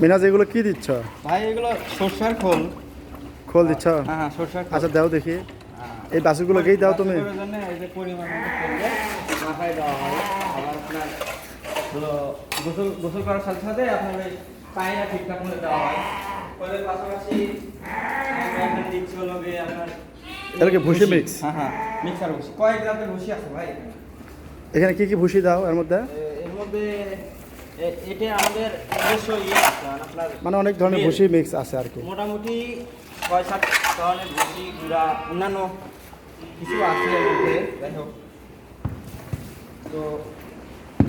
মিনাজ এগুলো কি দিচ্ছ? ভাই এগুলো সর্ষার খোল। খোল দিচ্ছ? হ্যাঁ হ্যাঁ সর্ষার আচ্ছা দাও দেখি। এই বাছুরগুলোকেই দাও তুমি। গোসল গোসল করার সাথে সাথে আপনার ওই পায়রা ঠিকঠাক মতো দেওয়া হয়। ফলে পাশাপাশি আমরা এখানে দিচ্ছি হলো গিয়ে আপনার এটা কি ভুসি mix? হ্যাঁ হ্যাঁ মিক্সার ভুসি। কয়েক ভুসি আছে ভাই। এখানে কি কি ভুসি দাও এর মধ্যে? এর মধ্যে এটা আমাদের নিজস্ব ইয়ে আছে মানে আপনার মানে অনেক ধরনের। ভুসি মিক্স আছে আর কি। মোটামুটি ছয় সাত ধরনের ভুসি গুঁড়া অন্যান্য কিছু আছে এর মধ্যে। যাই হোক। তো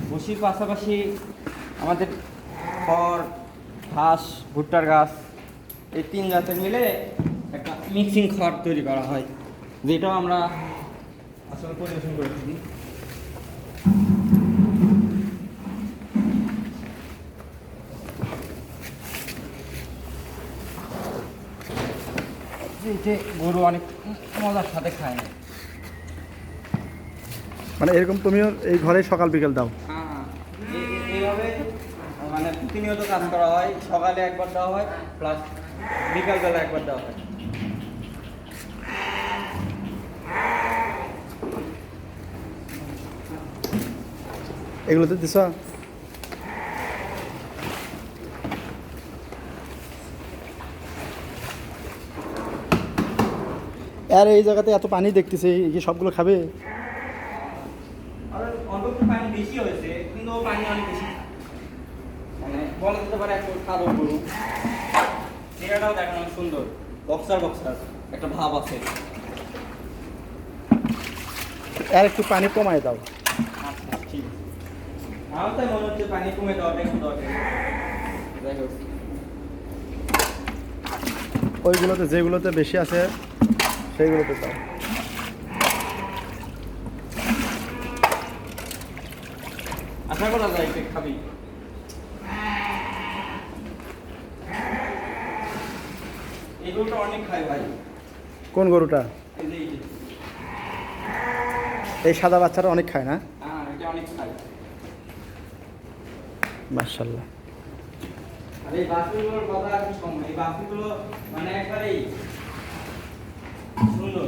ভুসির পাশাপাশি আমাদের খড় ঘাস ভুট্টার গাছ এই তিন জাতের মিলে একটা মিক্সিং খড় তৈরি করা হয় যেটাও আমরা আসলে পরিবেশন করে থাকি যে গরু অনেক মজার সাথে খায় না। মানে এরকম তুমিও এই ঘরে সকাল বিকেল দাও। হ্যাঁ, এই- এই- এইভাবে মানে প্রতিনিয়ত কাজ করা হয় সকালে একবার দেওয়া হয় প্লাস বিকালবেলা একবার দেওয়া হয়। এগুলোতে দিছ? আর এই জায়গাতে এত পানি দেখতেছি এই কি সবগুলো খাবে। আর পানি বেশি হয়েছে কিন্তু পানি অনেক বেশি মানে বলা যেতে পারে একটা সাদর গরু। জায়গাটাও দেখানো সুন্দর। বক্সার বক্সার একটা ভাব আছে। আর একটু পানি কমায় দাও। আচ্ছা ঠিক আমার তাই মনে হচ্ছে পানি কমে দেওয়াটা একটু দরকার। যাই হোক। ওইগুলোতে যেগুলোতে বেশি আছে সেইগুলোতে দাও। আশা করা যায় খাবি। কোন গরুটা? এই সাদা বাচ্চারা অনেক খায় না? হ্যাঁ মার্শাল্লাহ আর এই বাসগুলোর কথা আর কি কম এই বাসগুলো মানে একবারেই সুন্দর